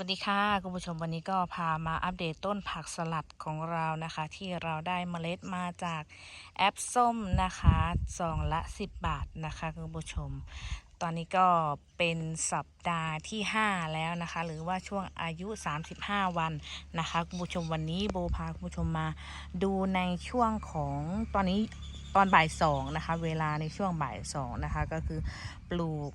วัสดีค่ะคุณผู้ชมวันนี้ก็พามาอัปเดตต้นผักสลัดของเรานะคะ ที่เราได้เมล็ดมาจากแอปส้มนะคะซองละ 10 บาทนะคะคุณผู้ชม ตอนนี้ก็เป็นสัปดาห์ที่ 5 แล้วนะคะ หรือว่าช่วงอายุ 35 วันนะคะคุณผู้ชมวันนี้โบพาคุณผู้ชมมาดูในช่วงของตอนนี้ตอนบ่ายสองนะคะ เวลาในช่วงบ่ายสองนะคะก็คือปลูก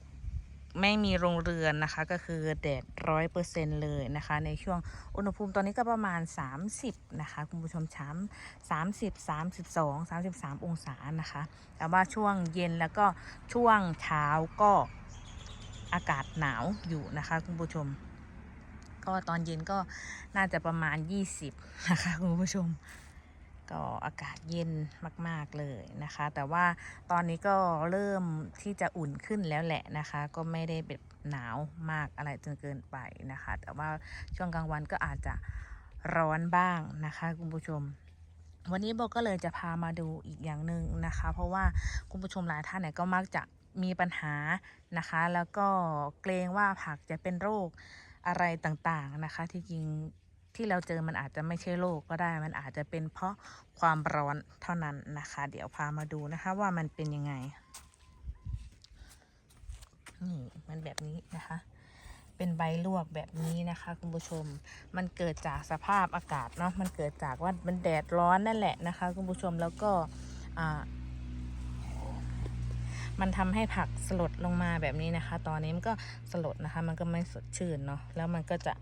ไม่มีโรงเรือนนะคะ ก็คือแดดร้อยเปอร์เซ็นเลยนะคะ ในช่วงอุณหภูมิตอนนี้ก็ประมาณ 30 นะคะ คุณผู้ชมช้ำ30 32 33 องศานะคะ แต่ว่าช่วงเย็นแล้วก็ช่วงเช้าก็อากาศหนาวอยู่นะคะคุณผู้ชม ก็ตอนเย็นก็น่าจะประมาณ 20 นะคะคุณผู้ชม ก็อากาศเย็นมาก ๆ เลยนะคะ แต่ว่าตอนนี้ก็เริ่มที่จะอุ่นขึ้นแล้วแหละนะคะ ก็ไม่ได้แบบหนาวมากอะไรจนเกินไปนะคะ แต่ว่าช่วงกลางวันก็อาจจะร้อนบ้างนะคะคุณผู้ชม วันนี้โบก็เลยจะพามาดูอีกอย่างหนึ่งนะคะ เพราะว่าคุณผู้ชมหลายท่านเนี่ยก็มักจะมีปัญหานะคะ แล้วก็เกรงว่าผักจะเป็นโรคอะไรต่างๆนะคะ ที่จริง ที่เราเจอมันอาจจะไม่ใช่โรคก็ได้ มันอาจจะเป็นเพราะความร้อนเท่านั้นนะคะ เดี๋ยวพามาดูนะคะว่ามันเป็นยังไง นี่มันแบบนี้นะคะ เป็นใบลวกแบบนี้นะคะคุณผู้ชม มันเกิดจากสภาพอากาศเนาะ มันเกิดจากว่ามันแดดร้อนนั่นแหละนะคะคุณผู้ชม แล้วก็อ่ามันทำให้ผักสลดลงมาแบบนี้นะคะ ตอนนี้มันก็สลดนะคะ มันก็ไม่สดชื่นเนาะ แล้วมันก็จะ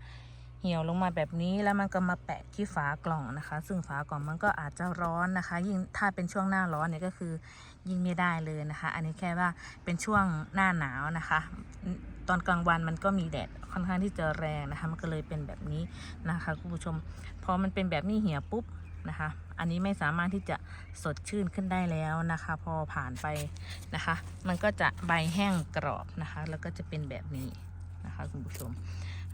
เหี่ยวลงมาแบบนี้แล้วมันก็มาแปะที่ฝากล่องนะคะ ซึ่งฝากล่องมันก็อาจจะร้อนนะคะ ยิ่งถ้าเป็นช่วงหน้าร้อนเนี่ยก็คือยิ่งไม่ได้เลยนะคะ อันนี้แค่ว่าเป็นช่วงหน้าหนาวนะคะ ตอนกลางวันมันก็มีแดดค่อนข้างที่จะแรงนะคะ มันก็เลยเป็นแบบนี้นะคะคุณผู้ชมพอมันเป็นแบบนี้เหี่ยวปุ๊บนะคะ อันนี้ไม่สามารถที่จะสดชื่นขึ้นได้แล้วนะคะ พอผ่านไปนะคะ มันก็จะใบแห้งกรอบนะคะ แล้วก็จะเป็นแบบนี้นะคะคุณผู้ชม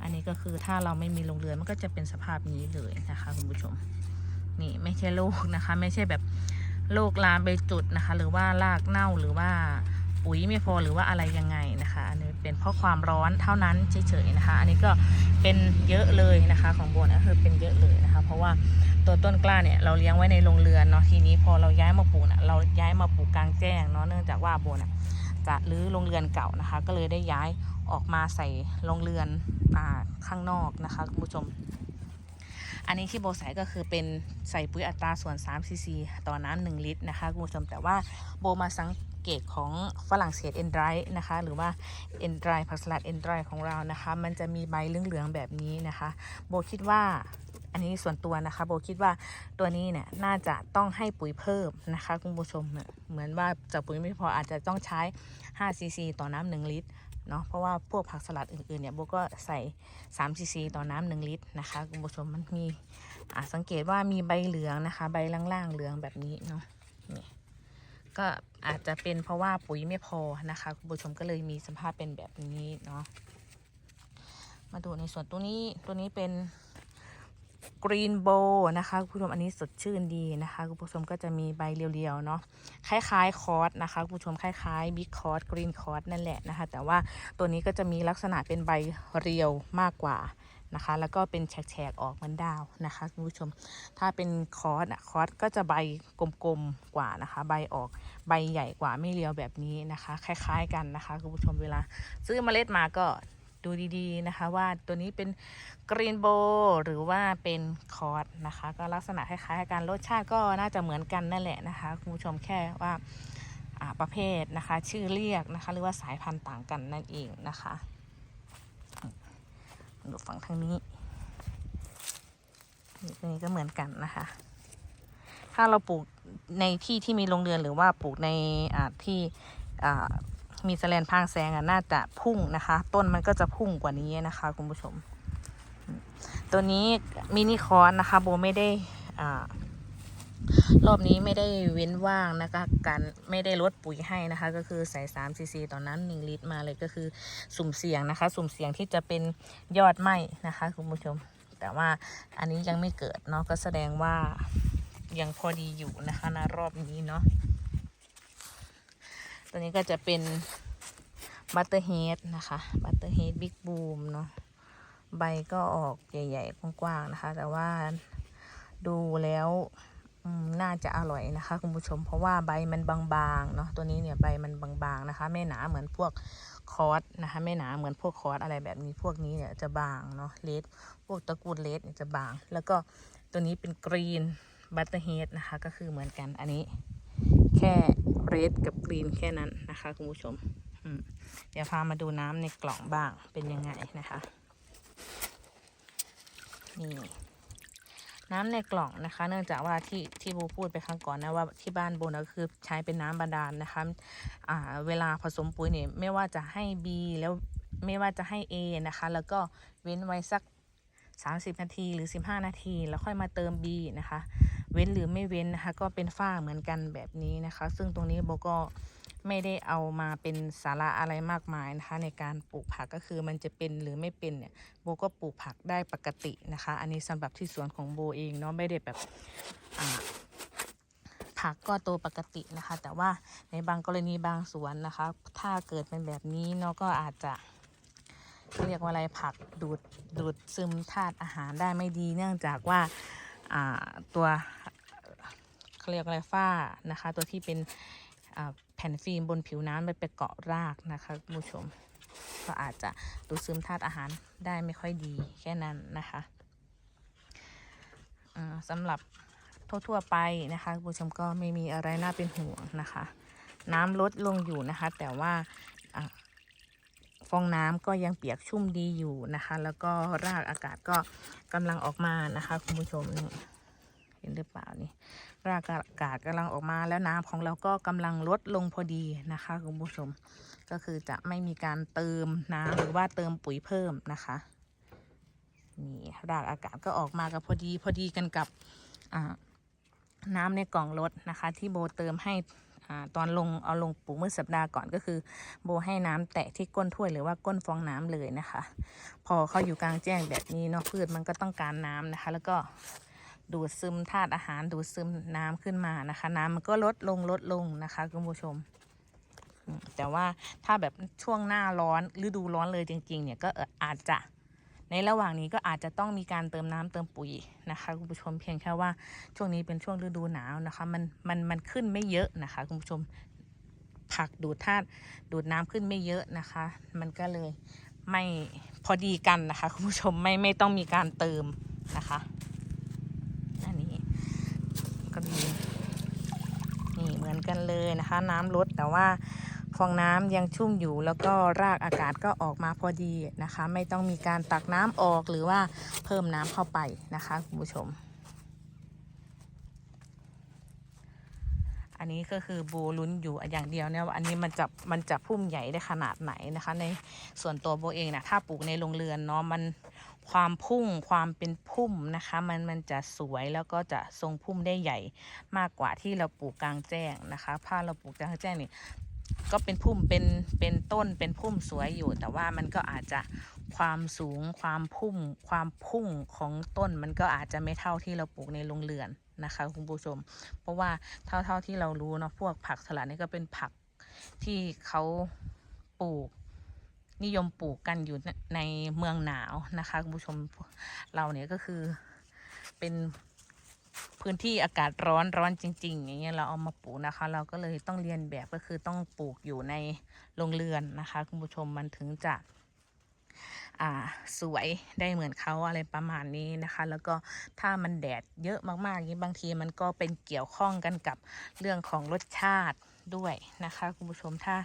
อันนี้ก็คือถ้าเราไม่มีโรงเรือนมันก็จะเป็นสภาพนี้เลยนะคะคุณผู้ชม นี่ไม่ใช่โรคนะคะ ไม่ใช่แบบโรคลามไปจุดนะคะ หรือว่ารากเน่าหรือว่าปุ๋ยไม่พอหรือว่าอะไรยังไงนะคะอันนี้เป็นเพราะความร้อนเท่านั้นเฉยๆนะคะ อันนี้ก็เป็นเยอะเลยนะคะของโบนะคือเป็นเยอะเลยนะคะ เพราะว่าตัวต้นกล้าเนี่ยเราเลี้ยงไว้ในโรงเรือนเนาะทีนี้พอเราย้ายมาปลูกนะเราย้ายมาปลูกกลางแจ้งเนาะเนื่องจากว่าโบนะจะรื้อโรงเรือนเก่านะคะ ก็เลยได้ย้าย ออกมาใส่โรงเรือนอข้างนอกนะคะคุณผู้ชม อันนี้ที่โบใส่ก็คือเป็นใส่ปุ๋ยอัตราส่วน3ซีซีต่อน้ำหนึ่งลิตรนะคะคุณผู้ชมแต่ว่าโบมาสังเกตของฝรั่งเศสเอนไดรนะคะหรือว่าเอนไดรผักสลัดเอนไดรของเรานะคะ มันจะมีใบเหลืองๆแบบนี้นะคะ โบคิดว่าอันนี้ส่วนตัวนะคะโบคิดว่าตัวนี้เนี่ยน่าจะต้องให้ปุ๋ยเพิ่มนะคะคุณผู้ชมเหมือนว่าจากปุ๋ยไม่พออาจจะต้องใช้5ซีซีต่อน้ำหนึ่งลิตร เนาะเพราะว่าพวกผักสลัดอื่นๆเนี่ยโบก็ใส่3ซีซีต่อน้ำหนึ่งลิตรนะคะคุณผู้ชมมันมีสังเกตว่ามีใบเหลืองนะคะ ใบล่างๆเหลืองแบบนี้เนาะนี่ก็อาจจะเป็นเพราะว่าปุ๋ยไม่พอนะคะคุณผู้ชมก็เลยมีสภาพเป็นแบบนี้เนาะมาดูในส่วนตัวนี้ตัวนี้เป็น กรีนโบนะคะคุณผู้ชมอันนี้สดชื่นดีนะคะคุณผู้ชมก็จะมีใบเรียวๆเนาะคล้ายๆคอร์สนะคะคุณผู้ชมคล้ายๆบิ๊กคอร์สกรีนคอร์สนั่นแหละนะคะ แต่ว่าตัวนี้ก็จะมีลักษณะเป็นใบเรียวมากกว่านะคะ แล้วก็เป็นแฉกๆออกเหมือนดาวนะคะคุณผู้ชม ถ้าเป็นคอร์สอะคอร์สก็จะใบกลมๆกว่านะคะ ใบออกใบใหญ่กว่าไม่เรียวแบบนี้นะคะ คล้าย ๆ กันนะคะคุณผู้ชมเวลา ซื้อเมล็ดมาก็ ดูดีๆนะคะ ว่าตัวนี้เป็นกรีนโบหรือว่าเป็นคอร์สนะคะ ก็ลักษณะคล้ายๆกันรสชาติก็น่าจะเหมือนกันนั่นแหละนะคะคุณผู้ชมแค่ว่าประเภทนะคะ ชื่อเรียกนะคะ หรือว่าสายพันธุ์ต่างกันนั่นเองนะคะดูฝั่งทางนี้นี่ตัวนี้ก็เหมือนกันนะคะ ถ้าเราปลูกในที่ที่มีโรงเรือนหรือว่าปลูกในที่อ่า มีแสลนพางแซงอะน่าจะพุ่งนะคะ ต้นมันก็จะพุ่งกว่านี้นะคะคุณผู้ชม ตัวนี้มินิคอนนะคะโบไม่ได้อ่ารอบนี้ไม่ได้เว้นว่างนะคะการไม่ได้ลดปุ๋ยให้นะคะ ก็คือใส่3ซีซีตอน้ำหนึ่งลิตรมาเลยก็คือสุ่มเสี่ยงนะคะ สุ่มเสี่ยงที่จะเป็นยอดไหมนะคะ คุณผู้ชม แต่ว่าอันนี้ยังไม่เกิดเนาะก็แสดงว่ายังพอดีอยู่นะคะนะรอบนี้เนาะ ตัวนี้ก็จะเป็นบัตเตอร์เฮดนะคะบัตเตอร์เฮดบิ๊กบูมเนาะใบก็ออกใหญ่ๆกว้างๆนะคะ แต่ว่าดูแล้วน่าจะอร่อยนะคะคุณผู้ชมเพราะว่าใบมันบางๆเนาะตัวนี้เนี่ยใบมันบางๆนะคะ ไม่หนาเหมือนพวกคอสนะคะไม่หนาเหมือนพวกคอสอะไรแบบนี้พวกนี้เนี่ยจะบางเนาะเลดพวกตระกูลเลดเนี่ยจะบาง แล้วก็ตัวนี้เป็นกรีนบัตเตอร์เฮดนะคะก็คือเหมือนกันอันนี้ แค่เรดกับกรีนแค่นั้นนะคะคุณผู้ชม เดี๋ยวพามาดูน้ำในกล่องบ้างเป็นยังไงนะคะนี่น้ำในกล่องนะคะ เนื่องจากว่าที่ที่บูพูดไปครั้งก่อนนะว่าที่บ้านโบนะก็คือใช้เป็นน้ำบาดาลนะคะอ่าเวลาผสมปุ๋ยเนี่ยไม่ว่าจะให้ B แล้วไม่ว่าจะให้ A นะคะ แล้วก็เว้นไว้สัก 30 นาทีหรือ 15 นาที แล้วค่อยมาเติม B นะคะ เว้นหรือไม่เว้นนะคะ ก็เป็นฝ้าเหมือนกันแบบนี้นะคะ ซึ่งตรงนี้โบก็ไม่ได้เอามาเป็นสาระอะไรมากมายนะคะ ในการปลูกผักก็คือมันจะเป็นหรือไม่เป็นเนี่ยโบก็ปลูกผักได้ปกตินะคะ อันนี้สำหรับที่สวนของโบเองเนาะไม่ได้แบบผักก็โตปกตินะคะ แต่ว่าในบางกรณีบางสวนนะคะ ถ้าเกิดเป็นแบบนี้เนาะก็อาจจะ เรียกว่าอะไรผักดูดดูดซึมธาตุอาหารได้ไม่ดีเนื่องจากว่าตัวเขาเรียกว่าอะไรฝ้านะคะ ตัวที่เป็นแผ่นฟิล์มบนผิวน้ำไปไปเกาะรากนะคะคุณผู้ชม ก็อาจจะดูดซึมธาตุอาหารได้ไม่ค่อยดีแค่นั้นนะคะสำหรับทั่วๆไปนะคะคุณผู้ชมก็ไม่มีอะไรน่าเป็นห่วงนะคะ น้ำลดลงอยู่นะคะ แต่ว่า ฟองน้ำก็ยังเปียกชุ่มดีอยู่นะคะ แล้วก็รากอากาศก็กำลังออกมานะคะ คุณผู้ชมนี่เห็นหรือเปล่านี่รากอากาศกำลังออกมาแล้วน้ำของเราก็กำลังลดลงพอดีนะคะ คุณผู้ชม ก็คือจะไม่มีการเติมน้ำหรือว่าเติมปุ๋ยเพิ่มนะคะนี่รากอากาศก็ออกมากับพอดีพอดีกันกับน้ำในกล่องรถนะคะ ที่โบเติมให้ อตอนลงเอาลงปลูกเมื่อสัปดาห์ก่อนก็คือ โบให้น้ำแตะที่ก้นถ้วยหรือว่าก้นฟองน้ำเลยนะคะ พอเขาอยู่กลางแจ้งแบบนี้เนาะพืชมันก็ต้องการน้ำนะคะ แล้วก็ดูดซึมธาตุอาหารดูดซึมน้ำขึ้นมานะคะ น้ำมันก็ลดลงลดลงนะคะคุณผู้ชม แต่ว่าถ้าแบบช่วงหน้าร้อนฤดูร้อนเลยจริง ๆ เนี่ยก็อาจจะ ในระหว่างนี้ก็อาจจะต้องมีการเติมน้ำเติมปุ๋ยนะคะคุณผู้ชมเพียงแค่ว่าช่วงนี้เป็นช่วงฤดูหนาวนะคะมันมันมันขึ้นไม่เยอะนะคะคุณผู้ชมผักดูดธาตุดูดน้ำขึ้นไม่เยอะนะคะ มันก็เลยไม่พอดีกันนะคะคุณผู้ชมไม่ไม่ต้องมีการเติมนะคะอันนี้ก็มีนี่เหมือนกันเลยนะคะ น้ำลดแต่ว่า ฟองน้ำยังชุ่มอยู่แล้วก็รากอากาศก็ออกมาพอดีนะคะ ไม่ต้องมีการตักน้ำออกหรือว่าเพิ่มน้ำเข้าไปนะคะคุณผู้ชม อันนี้ก็คือโบลุ้นอยู่อย่างเดียวเนี่ยว่าอันนี้มันจะมันจะพุ่มใหญ่ได้ขนาดไหนนะคะ ในส่วนตัวโบเองนะถ้าปลูกในโรงเรือนเนาะมันความพุ่งความเป็นพุ่มนะคะ มันมันจะสวยแล้วก็จะทรงพุ่มได้ใหญ่มากกว่าที่เราปลูกกลางแจ้งนะคะ ถ้าเราปลูกกลางแจ้งนี่ ก็เป็นพุ่มเป็นเป็นต้นเป็นพุ่มสวยอยู่ แต่ว่ามันก็อาจจะความสูงความพุ่มความพุ่งของต้นมันก็อาจจะไม่เท่าที่เราปลูกในโรงเรือนนะคะคุณผู้ชม เพราะว่าเท่าเท่าที่เรารู้เนาะพวกผักสลัดนี่ก็เป็นผักที่เขาปลูกนิยมปลูกกันอยู่ในในเมืองหนาวนะคะคุณผู้ชมเราเนี่ยก็คือเป็น พื้นที่อากาศร้อนร้อนจริง ๆ อย่างเงี้ยเราเอามาปลูกนะคะ เราก็เลยต้องเรียนแบบก็คือต้องปลูกอยู่ในโรงเรือนนะคะ คุณผู้ชมมันถึงจะอ่าสวยได้เหมือนเขาอะไรประมาณนี้นะคะ แล้วก็ถ้ามันแดดเยอะมากๆอย่างนี้บางทีมันก็เป็นเกี่ยวข้องกันกับเรื่องของรสชาติ ด้วยนะคะคุณผู้ชมถ้า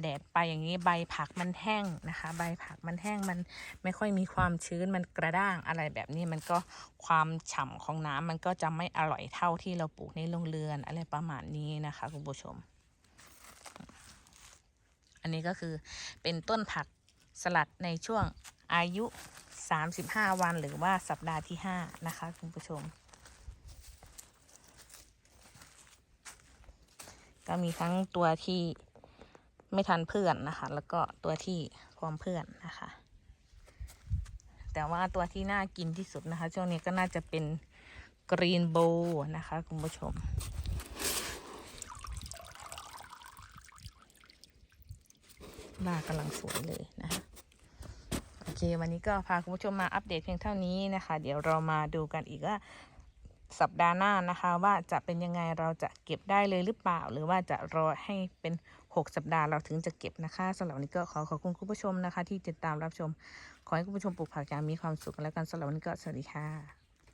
แดดไปอย่างนี้ใบผักมันแห้งนะคะ ใบผักมันแห้งมันไม่ค่อยมีความชื้นมันกระด้างอะไรแบบนี้มันก็ความฉ่ำของน้ำมันก็จะไม่อร่อยเท่าที่เราปลูกในโรงเรือนอะไรประมาณนี้นะคะคุณผู้ชม อันนี้ก็คือเป็นต้นผักสลัดในช่วงอายุ 35 วันหรือว่าสัปดาห์ที่ 5 นะคะคุณผู้ชม ก็มีทั้งตัวที่ไม่ทันเพื่อนนะคะ แล้วก็ตัวที่พร้อมเพื่อนนะคะ แต่ว่าตัวที่น่ากินที่สุดนะคะ ช่วงนี้ก็น่าจะเป็นกรีนโบนะคะ คุณผู้ชมหน้ากำลังสวยเลยนะคะโอเค วันนี้ก็พาคุณผู้ชมมาอัปเดตเพียงเท่านี้นะคะ เดี๋ยวเรามาดูกันอีกว่า สัปดาห์หน้านะคะ ว่าจะเป็นยังไงเราจะเก็บได้เลยหรือเปล่า หรือว่าจะรอให้เป็น 6 สัปดาห์เราถึงจะเก็บนะคะสำหรับวันนี้ก็ขอขอบคุณคุณผู้ชมนะคะ ที่ติดตามรับชม ขอให้คุณผู้ชมปลูกผักอย่างมีความสุขกันแล้วกันสำหรับวันนี้ก็สวัสดีค่ะ